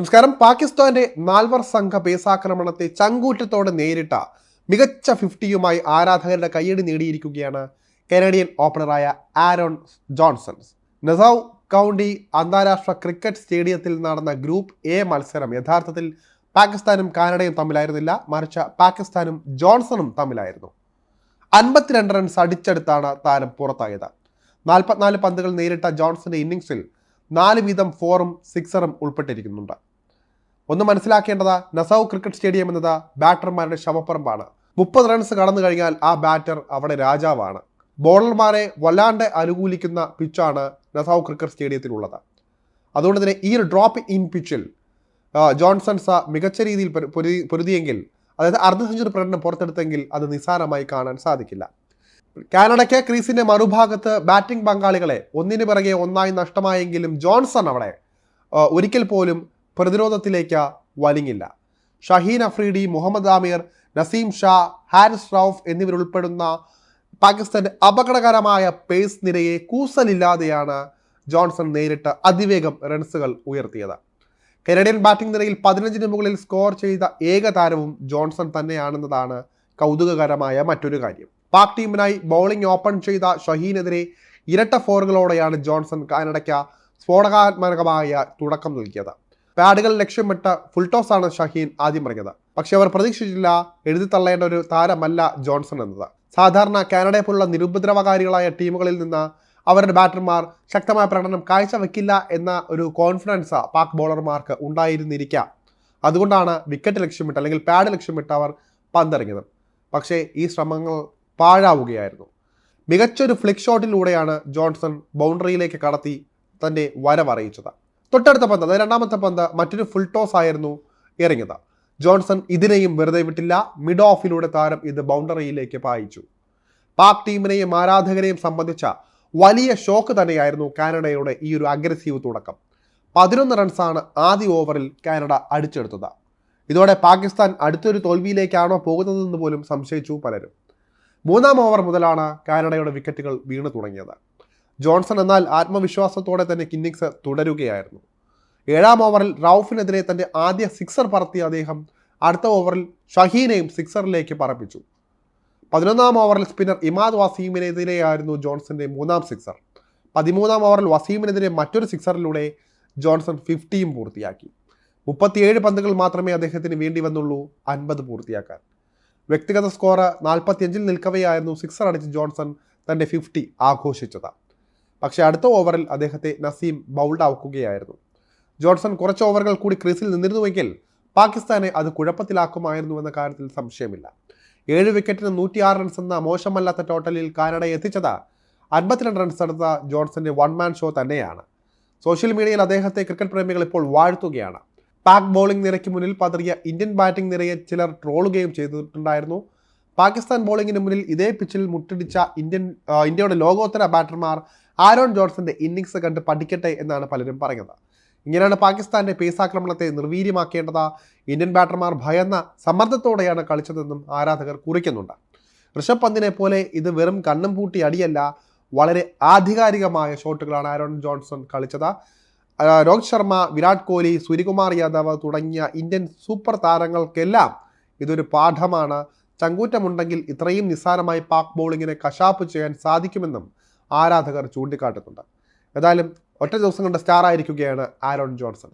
നമസ്കാരം. പാകിസ്ഥാന്റെ നാൽവർ സംഘ ബേസാക്രമണത്തെ ചങ്കൂറ്റത്തോടെ നേരിട്ട മികച്ച ഫിഫ്റ്റിയുമായി ആരാധകരുടെ കയ്യടി നേടിയിരിക്കുകയാണ് കനേഡിയൻ ഓപ്പണറായ ആരോൺ ജോൺസൺ. നസൗ കൗണ്ടി അന്താരാഷ്ട്ര ക്രിക്കറ്റ് സ്റ്റേഡിയത്തിൽ നടന്ന ഗ്രൂപ്പ് എ മത്സരം യഥാർത്ഥത്തിൽ പാകിസ്ഥാനും കാനഡയും തമ്മിലായിരുന്നില്ല. മറിച്ച് പാകിസ്ഥാനും ജോൺസണും തമ്മിലായിരുന്നു. അൻപത്തിരണ്ട് റൺസ് അടിച്ചെടുത്താണ് താരം പുറത്തായത്. നാൽപ്പത്തിനാല് പന്തുകൾ നേരിട്ട ജോൺസന്റെ ഇന്നിംഗ്സിൽ നാല് വീതം ഫോറും സിക്സറും ഉൾപ്പെട്ടിരിക്കുന്നുണ്ട്. ഒന്ന് മനസ്സിലാക്കേണ്ടത് നസൌ ക്രിക്കറ്റ് സ്റ്റേഡിയം എന്നത് ബാറ്റർമാരുടെ ശവപ്പറമ്പാണ്. മുപ്പത് റൺസ് കടന്നു കഴിഞ്ഞാൽ ആ ബാറ്റർ അവിടെ രാജാവാണ്. ബോളർമാരെ വല്ലാണ്ട് അനുകൂലിക്കുന്ന പിച്ചാണ് നസൌ ക്രിക്കറ്റ് സ്റ്റേഡിയത്തിലുള്ളത്. അതുകൊണ്ട് തന്നെ ഈ ഒരു ഡ്രോപ്പ് ഇൻ പിച്ചിൽ ജോൺസൺസ് മികച്ച രീതിയിൽ പൊരു- പൊരുതി- പൊരുതിയെങ്കിൽ അതായത് അർദ്ധ സെഞ്ചുറി പ്രകടനം പുറത്തെടുത്തെങ്കിൽ അത് നിസ്സാരമായി കാണാൻ സാധിക്കില്ല. കാനഡയ്ക്ക് ക്രീസിന്റെ മറുഭാഗത്ത് ബാറ്റിംഗ് പങ്കാളികളെ ഒന്നിനു പിറകെ ഒന്നായി നഷ്ടമായെങ്കിലും ജോൺസൺ അവിടെ ഒരിക്കൽ പോലും പ്രതിരോധത്തിലേക്ക് വലിങ്ങില്ല. ഷഹീൻ അഫ്രീഡി മുഹമ്മദ് ആമിർ നസീം ഷാ ഹാരിസ് റൌഫ് എന്നിവരുൾപ്പെടുന്ന പാകിസ്ഥാന്റെ അപകടകരമായ പേസ് നിരയെ കൂസലില്ലാതെയാണ് ജോൺസൺ നേരിട്ട് അതിവേഗം റൺസുകൾ ഉയർത്തിയത്. കനേഡിയൻ ബാറ്റിംഗ് നിരയിൽ പതിനഞ്ചിന് മുകളിൽ സ്കോർ ചെയ്ത ഏക താരവും ജോൺസൺ തന്നെയാണെന്നതാണ് കൗതുകകരമായ മറ്റൊരു കാര്യം. പാക് ടീമിനായി ബൗളിംഗ് ഓപ്പൺ ചെയ്ത ഷഹീനെതിരെ ഇരട്ട ഫോറുകളോടെയാണ് ജോൺസൺ കാനഡയ്ക്ക് സ്ഫോടകാത്മകമായ തുടക്കം നൽകിയത്. പാഡുകൾ ലക്ഷ്യമിട്ട് ഫുൾ ടോസ് ആണ് ഷഹീൻ ആദ്യം പറഞ്ഞത് പക്ഷെ അവർ പ്രതീക്ഷിച്ചില്ല എഴുതി തള്ളേണ്ട ഒരു താരമല്ല ജോൺസൺ എന്നത്. സാധാരണ കാനഡയെ പോലുള്ള നിരുപദ്രവകാരികളായ ടീമുകളിൽ നിന്ന് അവരുടെ ബാറ്റർമാർ ശക്തമായ പ്രകടനം കാഴ്ചവെക്കില്ല എന്ന ഒരു കോൺഫിഡൻസ് പാക് ബോളർമാർക്ക് ഉണ്ടായിരുന്നിരിക്കാം. അതുകൊണ്ടാണ് വിക്കറ്റ് ലക്ഷ്യമിട്ട് അല്ലെങ്കിൽ പാഡ് ലക്ഷ്യമിട്ട് അവർ പന്തെറിഞ്ഞത്. പക്ഷേ ഈ ശ്രമങ്ങൾ പാഴാവുകയായിരുന്നു. മികച്ചൊരു ഫ്ലിക് ഷോട്ടിലൂടെയാണ് ജോൺസൺ ബൗണ്ടറിയിലേക്ക് കടത്തി തന്റെ വരവറിയിച്ചത്. തൊട്ടടുത്ത പന്ത് അതായത് രണ്ടാമത്തെ പന്ത് മറ്റൊരു ഫുൾ ടോസ് ആയിരുന്നു ഇറങ്ങിയത്. ജോൺസൺ ഇതിനെയും വെറുതെ വിട്ടില്ല. മിഡ് ഓഫിലൂടെ താരം ഇത് ബൗണ്ടറിയിലേക്ക് പായിച്ചു. പാക് ടീമിനെയും ആരാധകരെയും സംബന്ധിച്ച വലിയ ഷോക്ക് തന്നെയായിരുന്നു കാനഡയുടെ ഈ ഒരു അഗ്രസീവ് തുടക്കം. പതിനൊന്ന് റൺസാണ് ആദ്യ ഓവറിൽ കാനഡ അടിച്ചെടുത്തത്. ഇതോടെ പാകിസ്ഥാൻ അടുത്തൊരു തോൽവിയിലേക്കാണോ പോകുന്നതെന്ന് പോലും സംശയിച്ചു പലരും. മൂന്നാം ഓവർ മുതലാണ് കാനഡയുടെ വിക്കറ്റുകൾ വീണു തുടങ്ങിയത്. ജോൺസൺ എന്നാൽ ആത്മവിശ്വാസത്തോടെ തന്നെ കിന്നിങ്സ് തുടരുകയായിരുന്നു. ഏഴാം ഓവറിൽ റൌഫിനെതിരെ തന്റെ ആദ്യ സിക്സർ പറത്തിയ അദ്ദേഹം അടുത്ത ഓവറിൽ ഷഹീനെയും സിക്സറിലേക്ക് പറപ്പിച്ചു. പതിനൊന്നാം ഓവറിൽ സ്പിന്നർ ഇമാദ് വസീമിനെതിരെയായിരുന്നു ജോൺസന്റെ മൂന്നാം സിക്സർ. പതിമൂന്നാം ഓവറിൽ വസീമിനെതിരെ മറ്റൊരു സിക്സറിലൂടെ ജോൺസൺ ഫിഫ്റ്റിയും പൂർത്തിയാക്കി. മുപ്പത്തിയേഴ് പന്തുകൾ മാത്രമേ അദ്ദേഹത്തിന് വേണ്ടി വന്നുള്ളൂ അൻപത് പൂർത്തിയാക്കാൻ. വ്യക്തിഗത സ്കോർ നാൽപ്പത്തിയഞ്ചിൽ നിൽക്കവെയായിരുന്നു സിക്സർ അടിച്ച് ജോൺസൺ തന്റെ ഫിഫ്റ്റി ആഘോഷിച്ചത്. പക്ഷേ അടുത്ത ഓവറിൽ അദ്ദേഹത്തെ നസീം ബൗൾഡ് ആക്കുകയായിരുന്നു. ജോൺസൺ കുറച്ച് ഓവറുകൾ കൂടി ക്രീസിൽ നിന്നിരുന്നുവെങ്കിൽ പാകിസ്ഥാനെ അത് കുഴപ്പത്തിലാക്കുമായിരുന്നുവെന്ന കാര്യത്തിൽ സംശയമില്ല. ഏഴ് വിക്കറ്റിന് നൂറ്റിയാറ് റൺസ് എന്ന മോശമല്ലാത്ത ടോട്ടലിൽ കാനഡ എത്തിച്ചത് അൻപത്തിരണ്ട് റൺസ് എടുത്ത ജോൺസന്റെ വൺ മാൻ ഷോ തന്നെയാണ്. സോഷ്യൽ മീഡിയയിൽ അദ്ദേഹത്തെ ക്രിക്കറ്റ് പ്രേമികൾ ഇപ്പോൾ വാഴ്ത്തുകയാണ്. പാക് ബോളിംഗ് നിരയ്ക്ക് മുന്നിൽ പതറിയ ഇന്ത്യൻ ബാറ്റിംഗ് നിരയെ ചിലർ ട്രോളുകയും ചെയ്തിട്ടുണ്ടായിരുന്നു. പാകിസ്ഥാൻ ബോളിംഗിന് മുന്നിൽ ഇതേ പിച്ചിൽ മുട്ടിടിച്ച ഇന്ത്യൻ ഇന്ത്യയുടെ ലോകോത്തര ബാറ്റർമാർ ആരോൺ ജോൺസന്റെ ഇന്നിങ്സ് കണ്ട് പഠിക്കട്ടെ എന്നാണ് പലരും പറയുന്നത്. ഇങ്ങനെയാണ് പാകിസ്ഥാന്റെ പേസാക്രമണത്തെ നിർവീര്യമാക്കേണ്ടത്. ഇന്ത്യൻ ബാറ്റർമാർ ഭയന്ന സമ്മർദ്ദത്തോടെയാണ് കളിച്ചതെന്നും ആരാധകർ കുറിക്കുന്നുണ്ട്. ഋഷഭ് പന്തിനെ പോലെ ഇത് വെറും കണ്ണും പൂട്ടി അടിയല്ല വളരെ ആധികാരികമായ ഷോട്ടുകളാണ് ആരോൺ ജോൺസൺ കളിച്ചത്. രോഹിത് ശർമ്മ വിരാട് കോഹ്ലി സൂര്യകുമാർ യാദവ് തുടങ്ങിയ ഇന്ത്യൻ സൂപ്പർ താരങ്ങൾക്കെല്ലാം ഇതൊരു പാഠമാണ്. ചങ്കൂറ്റമുണ്ടെങ്കിൽ ഇത്രയും നിസ്സാരമായി പാക് ബോളിങ്ങിനെ കശാപ്പ് ചെയ്യാൻ സാധിക്കുമെന്നും ആരാധകർ ചൂണ്ടിക്കാട്ടുന്നുണ്ട്. ഏതായാലും ഒറ്റ ദിവസം കൊണ്ട് സ്റ്റാർ ആയിരിക്കുകയാണ് ആരോൺ ജോൺസൺ